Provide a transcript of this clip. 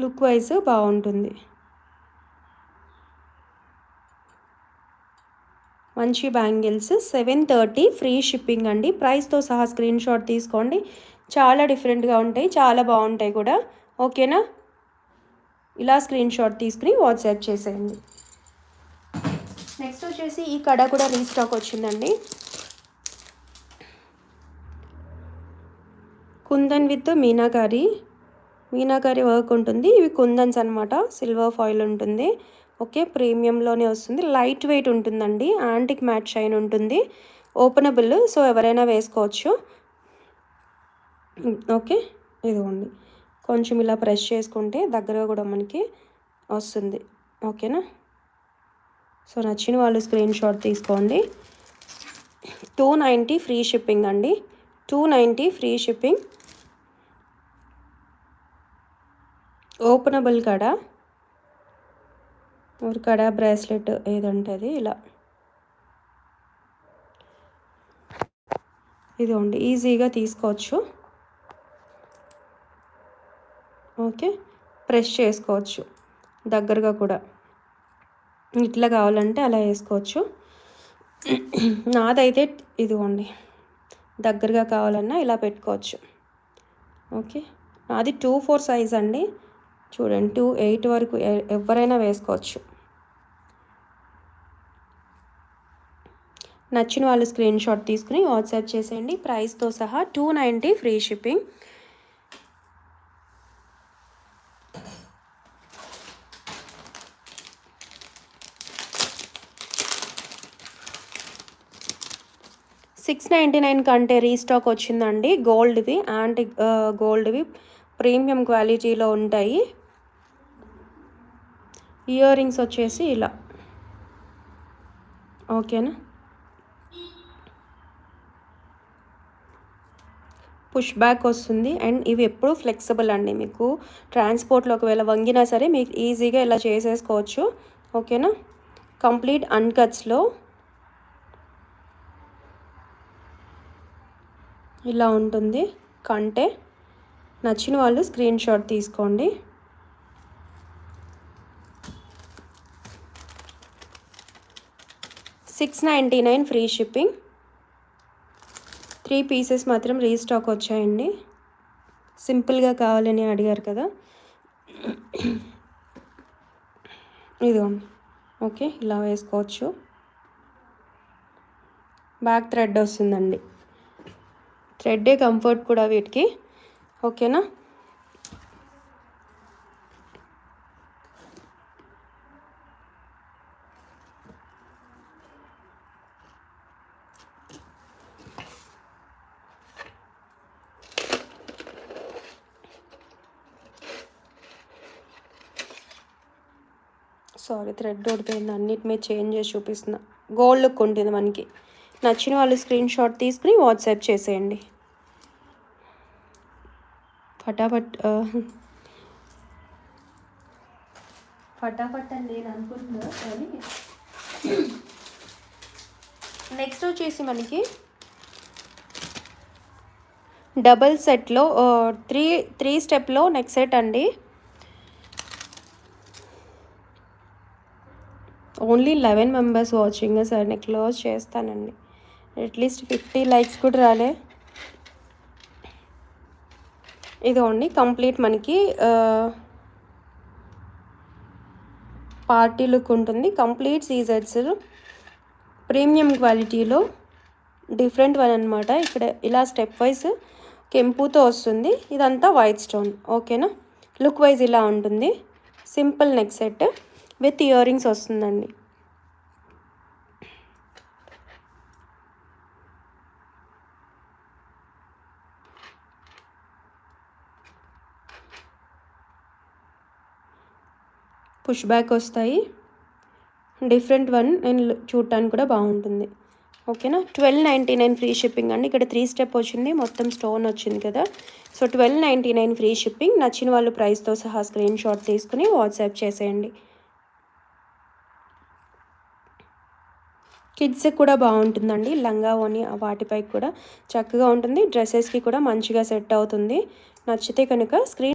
Look wise బాగుంటుంది. మంచి bangles seven thirty free shipping అండి. ప్రైస్తో సహా స్క్రీన్ షాట్ తీసుకోండి. చాలా డిఫరెంట్గా ఉంటాయి. చాలా బాగుంటాయి కూడా. ఓకేనా? ఇలా స్క్రీన్ షాట్ తీసుకుని వాట్సాప్ చేసేయండి. నెక్స్ట్ వచ్చేసి ఈ కడ కూడా రీస్టాక్ వచ్చిందండి. కుందన్ విత్ మీనాకారి మీనాకారి వర్క్ ఉంటుంది. ఇవి కుందన్స్ అనమాట సిల్వర్ ఫాయిల్ ఉంటుంది. ఓకే ప్రీమియంలోనే వస్తుంది. లైట్ వెయిట్ ఉంటుందండి. యాంటిక్ మ్యాట్ షైన్ ఉంటుంది. ఓపెనబుల్ సో ఎవరైనా వేసుకోవచ్చు. ఓకే ఇదిగోండి. కొంచెం ఇలా ప్రెస్ చేసుకుంటే దగ్గరగా కూడా మనకి వస్తుంది. ఓకేనా సో నచ్చిన వాళ్ళు స్క్రీన్ షాట్ తీసుకోండి. టూ నైంటీ ఫ్రీ షిప్పింగ్ అండి. Two ninety free shipping openable కడ? ఒక కడ బ్రాస్లెట్ ఏదంటే అది ఇలా. ఇదిగోండి ఈజీగా తీసుకోవచ్చు. ఓకే ప్రెస్ చేసుకోవచ్చు దగ్గరగా కూడా. ఇట్లా కావాలంటే అలా వేసుకోవచ్చు. నాదైతే ఇదిగోండి దగ్గరగా కావాలన్నా ఇలా పెట్టుకోవచ్చు. ఓకే నాది టూ ఫోర్ సైజ్ అండి చూడండి టూ ఎయిట్ వరకు ఎవరైనా వేసుకోవచ్చు. నచ్చిన వాళ్ళు స్క్రీన్ షాట్ తీసుకుని వాట్సాప్ చేసేయండి. ప్రైస్తో సహా two ninety free shipping six ninety nine కంటే రీస్టాక్ వచ్చిందండి. గోల్డ్వి యాంటీ గోల్డ్వి ప్రీమియం క్వాలిటీలో ఉంటాయి. ఇయర్ రింగ్స్ వచ్చేసి ఇలా. ఓకేనా? పుష్ బ్యాక్ వస్తుంది. అండ్ ఇవి ఎప్పుడు ఫ్లెక్సిబుల్ అండి మీకు. ట్రాన్స్పోర్ట్లో ఒకవేళ వంగినా సరే మీకు ఈజీగా ఇలా చేసేసుకోవచ్చు. ఓకేనా? కంప్లీట్ అన్కట్స్లో ఇలా ఉంటుంది. కంటే నచ్చిన వాళ్ళు స్క్రీన్ షాట్ తీసుకోండి. Six ninety nine free shipping three pieces మాత్రం రీస్టాక్ వచ్చాయండి. సింపుల్గా కావాలని అడిగారు కదా. ఇదిగోండి ఓకే ఇలా వేసుకోవచ్చు. బ్యాక్ థ్రెడ్ వస్తుందండి. థ్రెడ్డే కంఫర్ట్ కూడా వీటికి. ఓకేనా సారీ థ్రెడ్ ఓడిపోయింది. అన్నిటి మీద చేంజ్ చేసి చూపిస్తున్నా. గోల్డ్ లుక్ ఉంటుంది మనకి. నచ్చిన వాళ్ళు స్క్రీన్ షాట్ తీసుకుని వాట్సాప్ చేసేయండి. ఫటాఫట్ ఫటాఫట్ అని నేను అనుకుంటున్నా కానీ నెక్స్ట్ వచ్చేసి మనకి డబల్ సెట్లో త్రీ త్రీ స్టెప్లో నెక్స్ట్ సెట్ అండి. Only eleven members watching sir నేను క్లోజ్ చేస్తానండి. అట్లీస్ట్ ఫిఫ్టీ లైక్స్ కూడా రాలే. ఇదిగోండి కంప్లీట్ మనకి పార్టీ లుక్ ఉంటుంది. కంప్లీట్ సీజర్స్ ప్రీమియం క్వాలిటీలో డిఫరెంట్ వన్ అనమాట ఇక్కడ ఇలా స్టెప్ వైజ్ కెంపుతో వస్తుంది. ఇదంతా వైట్ స్టోన్ ఓకేనా లుక్ వైజ్ ఇలా ఉంటుంది. Simple neck set with earrings వస్తుందండి. పుష్ బ్యాక్ వస్తాయి. డిఫరెంట్ వన్ నేను చూడటానికి కూడా బాగుంటుంది. ఓకేనా? Twelve ninety nine free shipping అండి. ఇక్కడ త్రీ స్టెప్ వచ్చింది. మొత్తం స్టోన్ వచ్చింది కదా. So twelve ninety nine free shipping నచ్చిన వాళ్ళు ప్రైస్తో సహా స్క్రీన్ షాట్ తీసుకుని వాట్సాప్ చేసేయండి. కిడ్స్కి కూడా బాగుంటుందండి. లంగా ఓని వాటిపై కూడా చక్కగా ఉంటుంది. డ్రెస్సెస్కి కూడా మంచిగా సెట్ అవుతుంది. నచ్చితే కనుక స్క్రీన్